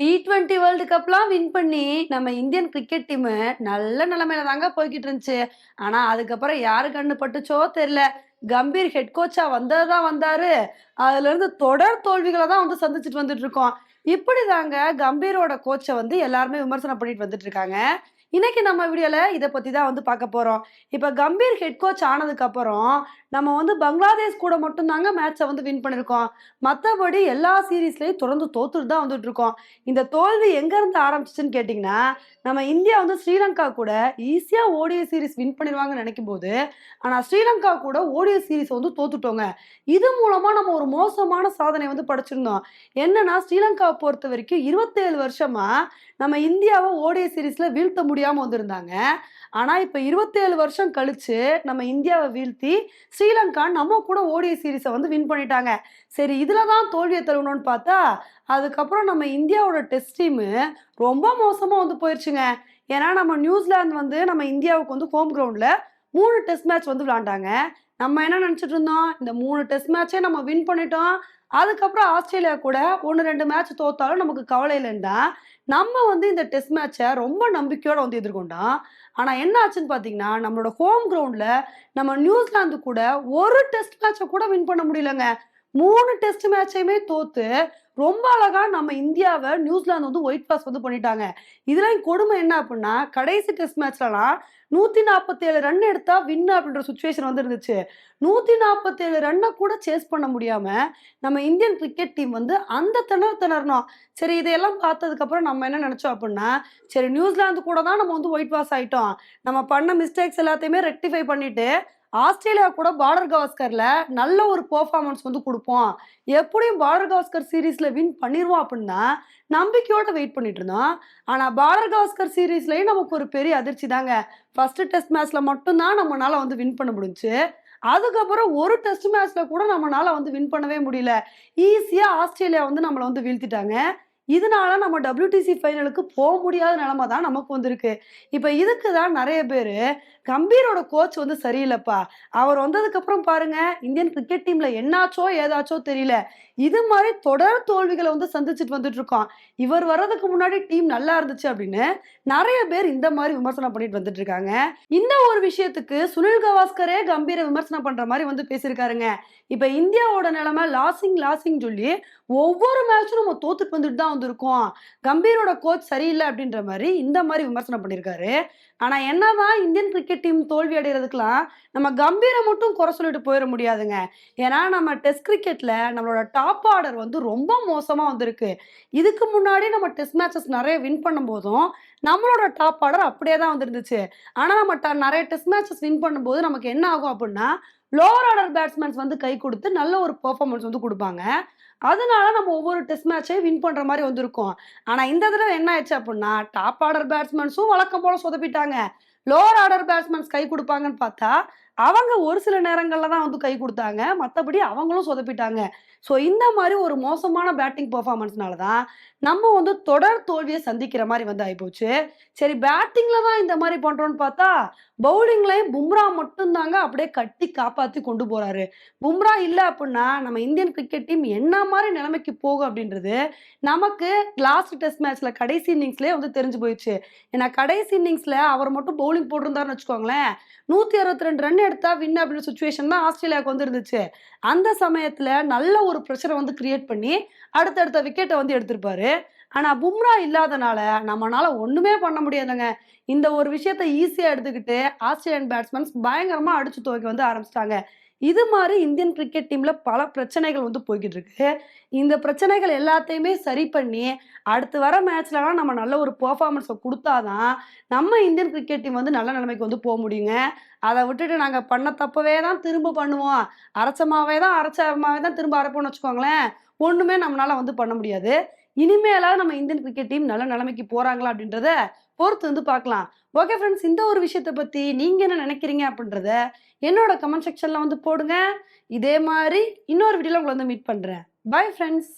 D twenty world கப்லாம் win பண்ணி நம்ம இந்தியன் கிரிக்கெட் டீம் நல்ல நிலைமையில தாங்க போய்கிட்டு இருந்துச்சு. ஆனா அதுக்கப்புறம் யாரு கண்ணு பட்டுச்சோ தெரியல. கம்பீர் ஹெட் கோச்சா வந்ததுதான் வந்தாரு. அதுல இருந்து தொடர் தோல்விகளை தான் வந்து சந்திச்சுட்டு வந்துட்டு இருக்கோம். இப்படிதாங்க கம்பீரோட கோச்சை வந்து எல்லாருமே விமர்சனம் பண்ணிட்டு வந்துட்டு இருக்காங்க. இன்னைக்கு நம்ம வீடியோவில் இதை பற்றி தான் வந்து பார்க்க போகிறோம் இப்போ கம்பீர் ஹெட் கோச் ஆனதுக்கப்புறம் நம்ம வந்து பங்களாதேஷ் கூட மட்டும்தாங்க மேட்சை வந்து வின் பண்ணியிருக்கோம் மற்றபடி எல்லா சீரீஸ்லையும் தொடர்ந்து தோத்துட்டு தான் வந்துட்டு இருக்கோம். இந்த தோல்வி எங்கேருந்து ஆரம்பிச்சிச்சுன்னு கேட்டிங்கன்னா நம்ம இந்தியா வந்து ஸ்ரீலங்கா கூட ஈஸியாக ஓடிய சீரிஸ் வின் பண்ணிடுவாங்கன்னு நினைக்கும் போது ஆனால் ஸ்ரீலங்கா கூட ஓடிய சீரிஸ் வந்து தோத்துட்டோங்க. இது மூலமாக நம்ம ஒரு மோசமான சாதனை வந்து படைச்சிருந்தோம். என்னன்னா ஸ்ரீலங்காவை பொறுத்த வரைக்கும் இருபத்தேழு வருஷமாக நம்ம இந்தியாவை ஓடிய சீரீஸில் வீழ்த்த முடியும் முடியாமல் வந்திருந்தாங்க. ஆனால் இப்போ இருபத்தேழு வருஷம் கழித்து நம்ம இந்தியாவை வீழ்த்தி ஸ்ரீலங்கா நம்ம கூட ஓடிய சீரீஸை வந்து வின் பண்ணிட்டாங்க. சரி இதில் தான் தோல்வியை தருவணும்னு பார்த்தா அதுக்கப்புறம் நம்ம இந்தியாவோட டெஸ்ட் டீமு ரொம்ப மோசமாக வந்து போயிடுச்சுங்க ஏன்னா நம்ம நியூசிலாந்து வந்து நம்ம இந்தியாவுக்கு வந்து ஹோம் கிரவுண்டில் மூணு டெஸ்ட் மேட்ச் வந்து விளாண்டாங்க நம்ம என்ன நினச்சிட்டு இருந்தோம்? இந்த மூணு டெஸ்ட் மேட்சே நம்ம வின் பண்ணிட்டோம். அதுக்கப்புறம் ஆஸ்திரேலியா கூட ஒன்று ரெண்டு மேட்ச் தோத்தாலும் நமக்கு கவலை இருந்தால் நம்ம வந்து இந்த டெஸ்ட் மேட்சை ரொம்ப நம்பிக்கையோடு வந்து எதிர்கொண்டோம். ஆனால் என்ன ஆச்சுன்னு பார்த்தீங்கன்னா நம்மளோட ஹோம் கிரவுண்டில் நம்ம நியூசிலாந்து கூட ஒரு டெஸ்ட் மேட்சை கூட வின் பண்ண முடியலங்க. மூணு டெஸ்ட் மேட்சையுமே தோத்து ரொம்ப அழகா நம்ம இந்தியாவை நியூசிலாந்து வந்து ஒயிட் பாஸ் வந்து பண்ணிட்டாங்க. இதெல்லாம் கொடுமை என்ன அப்படின்னா கடைசி டெஸ்ட் மேட்ச்லலாம் நூத்தி நாற்பத்தேழு ரன் எடுத்தா வின் அப்படின்ற சுச்சுவேஷன் வந்து இருந்துச்சு. நூத்தி நாற்பத்தேழு ரன்னை கூட சேஸ் பண்ண முடியாம நம்ம இந்தியன் கிரிக்கெட் டீம் வந்து அந்த திணறு திணறணும். சரி இதையெல்லாம் பார்த்ததுக்கு அப்புறம் நம்ம என்ன நினைச்சோம் அப்படின்னா சரி நியூசிலாந்து கூட தான் நம்ம வந்து ஒயிட் வாஷ் ஆயிட்டோம். நம்ம பண்ண மிஸ்டேக்ஸ் எல்லாத்தையுமே ரெக்டிஃபை பண்ணிட்டு ஆஸ்திரேலியா கூட பார்டர் கவாஸ்கர்ல நல்ல ஒரு பெர்ஃபார்மன்ஸ் வந்து கொடுப்போம். எப்படியும் பார்டர் கவாஸ்கர் சீரீஸ்ல வின் பண்ணிடுவோம் அப்படின்னா நம்பிக்கையோட வெயிட் பண்ணிட்டு இருந்தோம். ஆனா பார்டர் கவாஸ்கர் சீரீஸ்லயும் நமக்கு ஒரு பெரிய அதிர்ச்சி தாங்க. ஃபர்ஸ்ட் டெஸ்ட் மேட்ச்ல மட்டும்தான் நம்மளால வந்து வின் பண்ண முடிஞ்சு. அதுக்கப்புறம் ஒரு டெஸ்ட் மேட்ச்ல கூட நம்மளால வந்து வின் பண்ணவே முடியல. ஈஸியா ஆஸ்திரேலியா வந்து நம்மளை வந்து வீழ்த்திட்டாங்க. இதனால நம்ம டபிள்யூடிசி ஃபைனலுக்கு போக முடியாத நிலமை தான் நமக்கு வந்திருக்கு. இப்போ இதுக்கு தான் நிறைய பேர் கம்பீரோட கோச் வந்து சரியில்லைப்பா. அவர் வந்ததுக்கப்புறம் பாருங்க இந்தியன் கிரிக்கெட் டீம்ல என்னாச்சோ ஏதாச்சோ தெரியல. இது மாதிரி தொடர் தோல்விகளை வந்து சந்திச்சுட்டு வந்துட்டு இருக்கோம். இவர் வர்றதுக்கு முன்னாடி டீம் நல்லா இருந்துச்சு அப்படின்னு நிறைய பேர் இந்த மாதிரி விமர்சனம் பண்ணிட்டு வந்துட்டு இருக்காங்க. இந்த ஒரு விஷயத்துக்கு சுனில் கவாஸ்கரே கம்பீர விமர்சனம் பண்ற மாதிரி வந்து பேசியிருக்காருங்க. இப்போ இந்தியாவோட நிலைமை லாசிங் லாசிங் சொல்லி ஒவ்வொரு மேட்சும் நம்ம தோத்துட்டு வந்துட்டு தான் வந்திருக்கோம். கம்பீரோட கோச் சரியில்லை அப்படின்ற மாதிரி இந்த மாதிரி விமர்சனம் பண்ணியிருக்காரு. ஆனா என்னதான் இந்தியன் கிரிக்கெட் டீம் தோல்வி அடைகிறதுக்கெல்லாம் நம்ம கம்பீரை மட்டும் குறை சொல்லிட்டு போயிட முடியாதுங்க. ஏன்னா நம்ம டெஸ்ட் கிரிக்கெட்ல நம்மளோட டாப் ஆர்டர் வந்து ரொம்ப மோசமாக வந்திருக்கு. இதுக்கு முன்னாடி நம்ம டெஸ்ட் மேட்சஸ் நிறைய வின் பண்ணும்போதும் நம்மளோட டாப் ஆர்டர் அப்படியே தான் வந்துருந்துச்சு. ஆனால் நம்ம ட- நிறைய டெஸ்ட் மேட்சஸ் வின் பண்ணும்போது நமக்கு என்ன ஆகும் அப்படின்னா லோவர் ஆர்டர் பேட்ஸ்மேன்ஸ் வந்து கை கொடுத்து நல்ல ஒரு பெர்ஃபார்மன்ஸ் வந்து கொடுப்பாங்க. அதனால நம்ம ஒவ்வொரு டெஸ்ட் மேட்சையும் வின் பண்ணுற மாதிரி வந்திருக்கோம். ஆனால் இந்த தடவை என்ன ஆயிடுச்சு அப்படின்னா டாப் ஆர்டர் பேட்ஸ்மேன்ஸும் வழக்கம் போல சொதப்பிட்டாங்க. லோவர் ஆர்டர் பேட்ஸ்மேன்ஸ் கை கொடுப்பாங்கன்னு பார்த்தா அவங்க ஒரு சில நேரங்களில் தான் வந்து கை கொடுத்தாங்க. மற்றபடி அவங்களும் சொதப்பிட்டாங்க. ஸோ இந்த மாதிரி ஒரு மோசமான பேட்டிங் பெர்ஃபார்மன்ஸ்னால தான் நம்ம வந்து தொடர் தோல்வியை சந்திக்கிற மாதிரி வந்து ஆகிப்போச்சு சரி பேட்டிங்ல தான் இந்த மாதிரி பண்றோம்னு பார்த்தா பவுலிங்லையும் பும்ரா மட்டும்தாங்க அப்படியே கட்டி காப்பாற்றி கொண்டு போறாரு. பும்ரா இல்லை அப்படின்னா நம்ம இந்தியன் கிரிக்கெட் டீம் என்ன மாதிரி நிலைமைக்கு போகும் அப்படின்றது நமக்கு லாஸ்ட் டெஸ்ட் மேட்ச்ல கடைசி இன்னிங்ஸ்லேயே வந்து தெரிஞ்சு போயிடுச்சு. ஏன்னா கடைசி இன்னிங்ஸ்ல அவர் மட்டும் பவுலிங் போட்டிருந்தாருன்னு வச்சுக்கோங்களேன். நூற்றி அறுபத்தி ரெண்டு ரன் எடுத்தா வின் அப்படின்ற சுச்சுவேஷன் தான் ஆஸ்திரேலியாவுக்கு வந்து இருந்துச்சு. அந்த சமயத்தில் நல்ல ஒரு ப்ரெஷரை வந்து கிரியேட் பண்ணி அடுத்தடுத்த விக்கெட்டை வந்து எடுத்திருப்பாரு. ஆனால் பும்ரா இல்லாதனால நம்மளால ஒன்றுமே பண்ண முடியாதுங்க. இந்த ஒரு விஷயத்த ஈஸியாக எடுத்துக்கிட்டு ஆஸ்திரேலியன் பேட்ஸ்மேன்ஸ் பயங்கரமாக அடிச்சு துவைக்க வந்து ஆரம்பிச்சிட்டாங்க. இது மாதிரி இந்தியன் கிரிக்கெட் டீமில் பல பிரச்சனைகள் வந்து போய்கிட்டு இருக்கு இந்த பிரச்சனைகள் எல்லாத்தையுமே சரி பண்ணி அடுத்து வர மேட்ச்லலாம் நம்ம நல்ல ஒரு பெர்ஃபார்மன்ஸை கொடுத்தாதான் நம்ம இந்தியன் கிரிக்கெட் டீம் வந்து நல்ல நிலைமைக்கு வந்து போக முடியுங்க. அதை விட்டுட்டு நாங்கள் பண்ண தப்பவே தான் திரும்ப பண்ணுவோம். அரைச்சமாவே தான் அரைச்சமாவே தான் திரும்ப அரைப்போம்னு வச்சுக்கோங்களேன். ஒன்றுமே நம்மளால் வந்து பண்ண முடியாது. இனிமேலாவது நம்ம இந்தியன் கிரிக்கெட் டீம் நல்ல நிலைமைக்கு போகிறாங்களா அப்படின்றத பொறுத்து வந்து பார்க்கலாம். ஓகே ஃப்ரெண்ட்ஸ் இந்த ஒரு விஷயத்தை பற்றி நீங்கள் என்ன நினைக்கிறீங்க அப்படின்றத என்னோட கமெண்ட் செக்ஷனில் வந்து போடுங்க. இதே மாதிரி இன்னொரு வீடியோவில் உங்களை வந்து மீட் பண்ணுறேன் பை ஃப்ரெண்ட்ஸ்